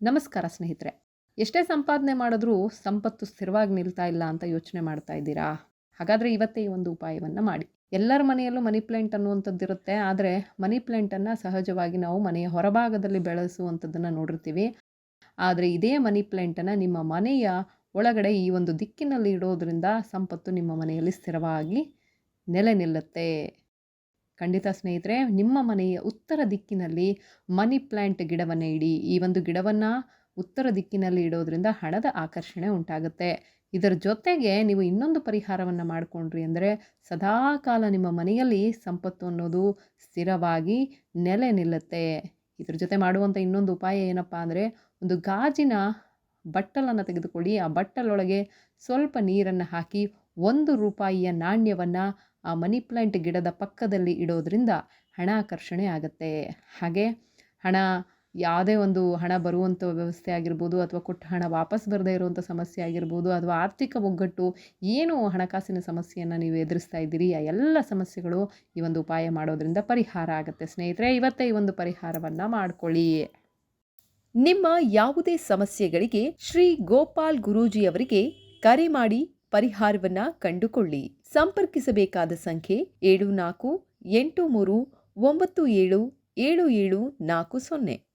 ನಮಸ್ಕಾರ ಸ್ನೇಹಿತರೆ. ಎಷ್ಟೇ ಸಂಪಾದನೆ ಮಾಡಿದ್ರೂ ಸಂಪತ್ತು ಸ್ಥಿರವಾಗಿ ನಿಲ್ತಾ ಇಲ್ಲ ಅಂತ ಯೋಚನೆ ಮಾಡ್ತಾ ಇದ್ದೀರಾ? ಹಾಗಾದರೆ ಇವತ್ತೇ ಈ ಒಂದು ಉಪಾಯವನ್ನು ಮಾಡಿ. ಎಲ್ಲರ ಮನೆಯಲ್ಲೂ ಮನಿ ಪ್ಲ್ಯಾಂಟ್ ಅನ್ನುವಂಥದ್ದು ಇರುತ್ತೆ. ಆದರೆ ಮನಿ ಪ್ಲ್ಯಾಂಟನ್ನು ಸಹಜವಾಗಿ ನಾವು ಮನೆಯ ಹೊರಭಾಗದಲ್ಲಿ ಬೆಳೆಸುವಂಥದ್ದನ್ನು ನೋಡಿರ್ತೀವಿ. ಆದರೆ ಇದೇ ಮನಿ ಪ್ಲ್ಯಾಂಟನ್ನು ನಿಮ್ಮ ಮನೆಯ ಒಳಗಡೆ ಈ ಒಂದು ದಿಕ್ಕಿನಲ್ಲಿ ಇಡೋದ್ರಿಂದ ಸಂಪತ್ತು ನಿಮ್ಮ ಮನೆಯಲ್ಲಿ ಸ್ಥಿರವಾಗಿ ನೆಲೆ ನಿಲ್ಲುತ್ತೆ. ಖಂಡಿತ ಸ್ನೇಹಿತರೆ, ನಿಮ್ಮ ಮನೆಯ ಉತ್ತರ ದಿಕ್ಕಿನಲ್ಲಿ ಮನಿ ಪ್ಲ್ಯಾಂಟ್ ಗಿಡವನ್ನು ಇಡಿ. ಈ ಒಂದು ಗಿಡವನ್ನು ಉತ್ತರ ದಿಕ್ಕಿನಲ್ಲಿ ಇಡೋದ್ರಿಂದ ಹಣದ ಆಕರ್ಷಣೆ ಉಂಟಾಗುತ್ತೆ. ಇದರ ಜೊತೆಗೆ ನೀವು ಇನ್ನೊಂದು ಪರಿಹಾರವನ್ನು ಮಾಡಿಕೊಂಡ್ರಿ ಅಂದರೆ ಸದಾಕಾಲ ನಿಮ್ಮ ಮನೆಯಲ್ಲಿ ಸಂಪತ್ತು ಅನ್ನೋದು ಸ್ಥಿರವಾಗಿ ನೆಲೆ ನಿಲ್ಲುತ್ತೆ. ಇದ್ರ ಜೊತೆ ಮಾಡುವಂಥ ಇನ್ನೊಂದು ಉಪಾಯ ಏನಪ್ಪ ಅಂದರೆ ಒಂದು ಗಾಜಿನ ಬಟ್ಟಲನ್ನು ತೆಗೆದುಕೊಳ್ಳಿ. ಆ ಬಟ್ಟಲೊಳಗೆ ಸ್ವಲ್ಪ ನೀರನ್ನು ಹಾಕಿ ಒಂದು ರೂಪಾಯಿಯ ನಾಣ್ಯವನ್ನು ಆ ಮನಿ ಪ್ಲ್ಯಾಂಟ್ ಗಿಡದ ಪಕ್ಕದಲ್ಲಿ ಇಡೋದ್ರಿಂದ ಹಣಾಕರ್ಷಣೆ ಆಗುತ್ತೆ. ಹಾಗೆ ಹಣ, ಯಾವುದೇ ಒಂದು ಹಣ ಬರುವಂಥ ವ್ಯವಸ್ಥೆ ಆಗಿರ್ಬೋದು ಅಥವಾ ಕೊಟ್ಟ ಹಣ ವಾಪಸ್ ಬರದೇ ಇರುವಂಥ ಸಮಸ್ಯೆ ಆಗಿರ್ಬೋದು ಅಥವಾ ಆರ್ಥಿಕ ಒಗ್ಗಟ್ಟು, ಏನು ಹಣಕಾಸಿನ ಸಮಸ್ಯೆಯನ್ನು ನೀವು ಎದುರಿಸ್ತಾ ಇದ್ದೀರಿ, ಆ ಎಲ್ಲ ಸಮಸ್ಯೆಗಳು ಈ ಒಂದು ಉಪಾಯ ಮಾಡೋದ್ರಿಂದ ಪರಿಹಾರ ಆಗುತ್ತೆ. ಸ್ನೇಹಿತರೆ, ಇವತ್ತೇ ಈ ಒಂದು ಪರಿಹಾರವನ್ನು ಮಾಡ್ಕೊಳ್ಳಿ. ನಿಮ್ಮ ಯಾವುದೇ ಸಮಸ್ಯೆಗಳಿಗೆ ಶ್ರೀ ಗೋಪಾಲ್ ಗುರೂಜಿಯವರಿಗೆ ಕರೆ ಮಾಡಿ ಪರಿಹಾರವನ್ನ ಕಂಡುಕೊಳ್ಳಿ. ಸಂಪರ್ಕಿಸಬೇಕಾದ ಸಂಖ್ಯೆ ಏಳು ನಾಲ್ಕು ಎಂಟು ಮೂರು ಒಂಬತ್ತು ಏಳು ಏಳು ಏಳು ನಾಲ್ಕು ಸೊನ್ನೆ.